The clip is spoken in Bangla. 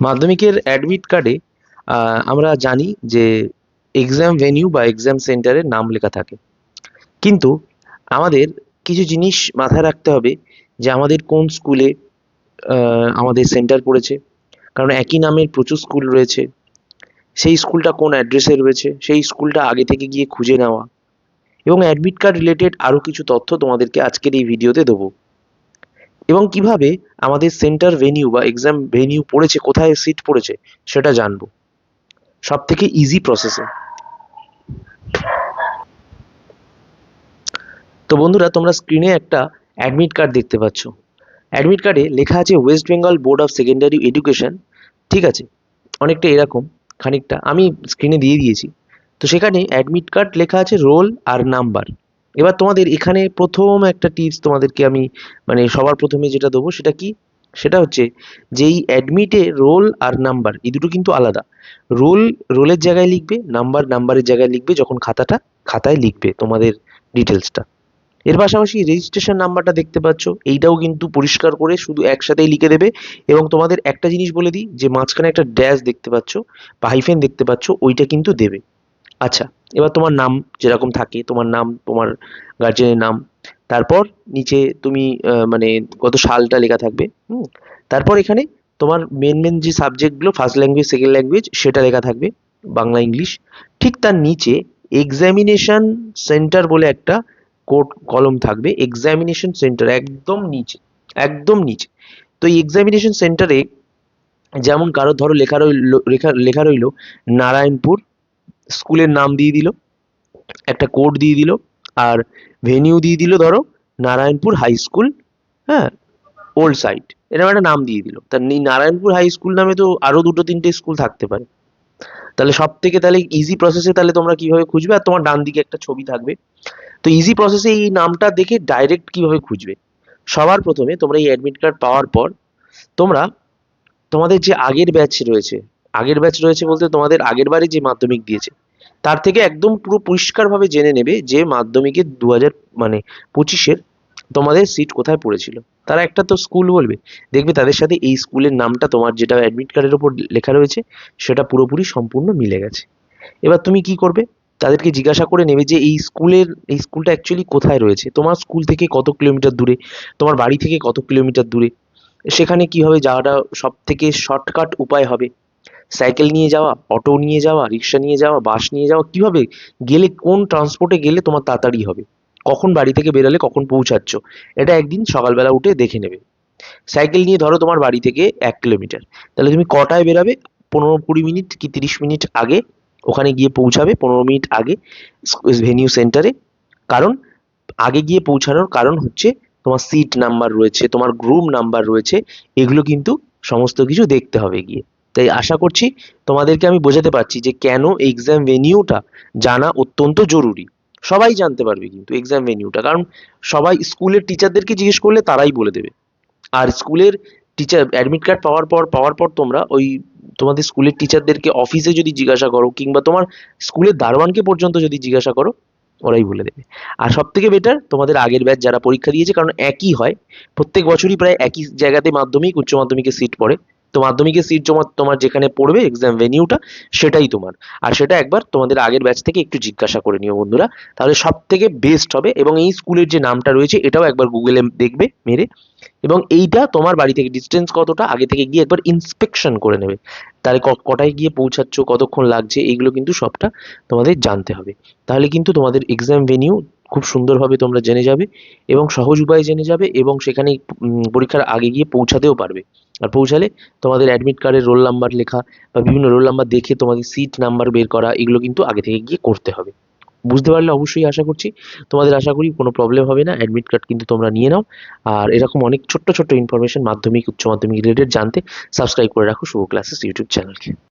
মাধ্যমিকের অ্যাডমিট কার্ডে আমরা জানি যে এক্সাম ভেন্যু বা এক্সাম সেন্টারের নাম লেখা থাকে। কিন্তু আমাদের কিছু জিনিস মাথায় রাখতে হবে যে আমাদের কোন স্কুলে আমাদের সেন্টার পড়েছে। কারণ একই নামের প্রচুর স্কুল রয়েছে। সেই স্কুলটা কোন অ্যাড্রেসে রয়েছে? সেই স্কুলটা আগে থেকে গিয়ে খুঁজে নেওয়া। এবং অ্যাডমিট কার্ড রিলেটেড আরও কিছু তথ্য তোমাদেরকে আজকের এই ভিডিওতে দেবো। এবং কীভাবে আমাদের সেন্টার ভেনিউ বা এক্সাম ভেনিউ পড়েছে, কোথায় সিট পড়েছে, সেটা জানব। সব থেকে ইজি প্রসেসে তো বন্ধুরা, তোমরা স্ক্রিনে একটা অ্যাডমিট কার্ড দেখতে পাচ্ছ। অ্যাডমিট কার্ডে লেখা আছে West Bengal Board of Secondary Education ঠিক আছে? অনেকটা এরকম, খানিকটা। আমি স্ক্রিনে দিয়ে দিয়েছি। তো সেখানে অ্যাডমিট কার্ড লেখা আছে রোল আর নাম্বার এবার তোমাদের এখানে প্রথম একটা টিপস তোমাদেরকে আমি মানে সবার প্রথমে যেটা দেবো সেটা কি? সেটা হচ্ছে যে এই অ্যাডমিটে রোল আর নাম্বার এই দুটো কিন্তু আলাদা। রোল রোলের জায়গায় লিখবে নাম্বার নাম্বারের জায়গায় লিখবে যখন খাতাটা খাতায় লিখবে তোমাদের ডিটেলসটা এর পাশাপাশি রেজিস্ট্রেশন নাম্বারটা দেখতে পাচ্ছ, এইটাও কিন্তু পরিষ্কার করে শুধু একসাথেই লিখে দেবে এবং তোমাদের একটা জিনিস বলে দিই, যে মাঝখানে একটা ড্যাশ দেখতে পাচ্ছ বা হাইফেন দেখতে পাচ্ছ, ওইটা কিন্তু দেবে। আচ্ছা এবার তোমার নাম যেরকম থাকে, তোমার নাম, তোমার গার্জেনের নাম, তারপর নিচে তুমি মানে কত সালটা লেখা থাকবে, হুম? তারপর এখানে তোমার মেন মেন যে সাবজেক্টগুলো ফার্স্ট ল্যাঙ্গুয়েজ সেকেন্ড ল্যাঙ্গুয়েজ সেটা লেখা থাকবে, বাংলা, ইংলিশ। ঠিক তার নিচে এক্সামিনেশন সেন্টার বলে একটা কোড, কলম থাকবে এক্সামিনেশন সেন্টার একদম নিচে একদম নিচে। তো এই এক্সামিনেশন সেন্টারে যেমন কারও, ধরো লেখা রইল, লেখা লেখা রইল নারায়ণপুর স্কুলের নাম দিয়ে দিল, একটা কোড দিয়ে দিল, আর ভেনিউ দিয়ে দিল ধরো নারায়ণপুর হাই স্কুল হ্যাঁ ওল্ড সাইট এরকম একটা নাম দিয়ে দিল। তা নারায়ণপুর হাই স্কুল নামে তো আরও দুটো তিনটে স্কুল থাকতে পারে। তাহলে সব থেকে তাহলে ইজি প্রসেসে তাহলে তোমরা কীভাবে খুঁজবে? আর তোমার ডান দিকে একটা ছবি থাকবে। তো ইজি প্রসেসে এই নামটা দেখে ডাইরেক্ট কীভাবে খুঁজবে? সবার প্রথমে তোমরা এই অ্যাডমিট কার্ড পাওয়ার পর তোমরা তোমাদের যে আগের ব্যাচ রয়েছে আগের ব্যাচ রয়েছে বলতে তোমাদের আগের বারে যে মাধ্যমিক দিয়েছে, তার থেকে একদম পুরো পরিষ্কারভাবে জেনে নেবে যে মাধ্যমিকের দু মানে পঁচিশের তোমাদের সিট কোথায় পড়েছিল। তারা একটা তো স্কুল বলবে, দেখবে তাদের সাথে এই স্কুলের নামটা তোমার যেটা অ্যাডমিট কার্ডের ওপর লেখা রয়েছে, সেটা পুরোপুরি সম্পূর্ণ মিলে গেছে। এবার তুমি কি করবে? তাদেরকে জিজ্ঞাসা করে নেবে যে এই স্কুলের এই স্কুলটা অ্যাকচুয়ালি কোথায় রয়েছে? তোমার স্কুল থেকে কত কিলোমিটার দূরে? তোমার বাড়ি থেকে কত কিলোমিটার দূরে? সেখানে কীভাবে যাওয়াটা সব থেকে শর্টকাট উপায় হবে? সাইকেল নিয়ে যাওয়া, অটো নিয়ে যাওয়া, রিক্সা নিয়ে যাওয়া, বাস নিয়ে যাওয়া, কীভাবে গেলে, কোন ট্রান্সপোর্টে গেলে তোমার তাড়াতাড়ি হবে? কখন বাড়ি থেকে বেরোলে, কখন পৌঁছাচ্ছ? এটা একদিন সকালবেলা উঠে দেখে নেবে। সাইকেল নিয়ে ধরো তোমার বাড়ি থেকে এক কিলোমিটার। তাহলে তুমি কটায় বেরাবে? পনেরো কুড়ি মিনিট কি তিরিশ মিনিট আগে? ওখানে গিয়ে পৌঁছাবে পনেরো মিনিট আগে ভেনিউ সেন্টারে কারণ, আগে গিয়ে পৌঁছানোর কারণ হচ্ছে তোমার সিট নাম্বার রয়েছে, তোমার গ্রুম নাম্বার রয়েছে। এগুলো কিন্তু সমস্ত কিছু দেখতে হবে গিয়ে। তাই আশা করছি তোমাদেরকে আমি বোঝাতে পারছি যে কেন এক্সাম ভেনিউটা জানা অত্যন্ত জরুরি। সবাই জানতে পারবে কিন্তু এক্সাম ভেনিউটা কারণ সবাই স্কুলের টিচারদেরকে জিজ্ঞেস করলে তারাই বলে দেবে। আর স্কুলের টিচার অ্যাডমিট কার্ড পাওয়ার পর পাওয়ার পর তোমরা ওই তোমাদের স্কুলের টিচারদেরকে অফিসে যদি জিজ্ঞাসা করো কিংবা তোমার স্কুলের দারোয়ানকে পর্যন্ত যদি জিজ্ঞাসা করো, ওরাই বলে দেবে। আর সব থেকে বেটার তোমাদের আগের ব্যাচ যারা পরীক্ষা দিয়েছে, কারণ একই হয়। প্রত্যেক বছরই প্রায় একই জায়গাতে মাধ্যমিক, উচ্চ মাধ্যমিকের সিট পড়ে। তো মাধ্যমিকের সিট জমা তোমার যেখানে পড়বে এক্সাম ভেনিউটা সেটাই তোমার। আর সেটা একবার তোমাদের আগের ব্যাচ থেকে একটু জিজ্ঞাসা করে নিও বন্ধুরা। তাহলে সব থেকে বেস্ট হবে এবং এই স্কুলের যে নামটা রয়েছে, এটাও একবার গুগলে দেখবে মেরে। এবং এইটা তোমার বাড়ি থেকে ডিস্টেন্স কতটা, আগে থেকে গিয়ে একবার ইন্সপেকশন করে নেবে। তাহলে কটায় গিয়ে পৌঁছাচ্ছ, কতক্ষণ লাগছে, এইগুলো কিন্তু সবটা তোমাদের জানতে হবে। তাহলে কিন্তু তোমাদের এক্সাম ভেনিউ খুব সুন্দরভাবে তোমরা জেনে যাবে এবং সহজ উপায়ে জেনে যাবে এবং সেখানে পরীক্ষার আগে গিয়ে পৌঁছাতেও পারবে। আর পৌঁছালে তোমাদের অ্যাডমিট কার্ডের রোল নাম্বার লেখা বা বিভিন্ন রোল নাম্বার দেখে তোমাদের সিট নাম্বার বের করা, এগুলো কিন্তু আগে থেকে গিয়ে করতে হবে। বুঝতে পারলে অবশ্যই আশা করছি, তোমাদের আশা করি কোনো প্রবলেম হবে না অ্যাডমিট কার্ড কিন্তু তোমরা নিয়ে নাও। আর এরকম অনেক ছোট্ট ছোট্ট ইনফরমেশন মাধ্যমিক, উচ্চ মাধ্যমিক রিলেটেড জানতে সাবস্ক্রাইব করে রাখো শুভ ক্লাসেস ইউটিউব চ্যানেলকে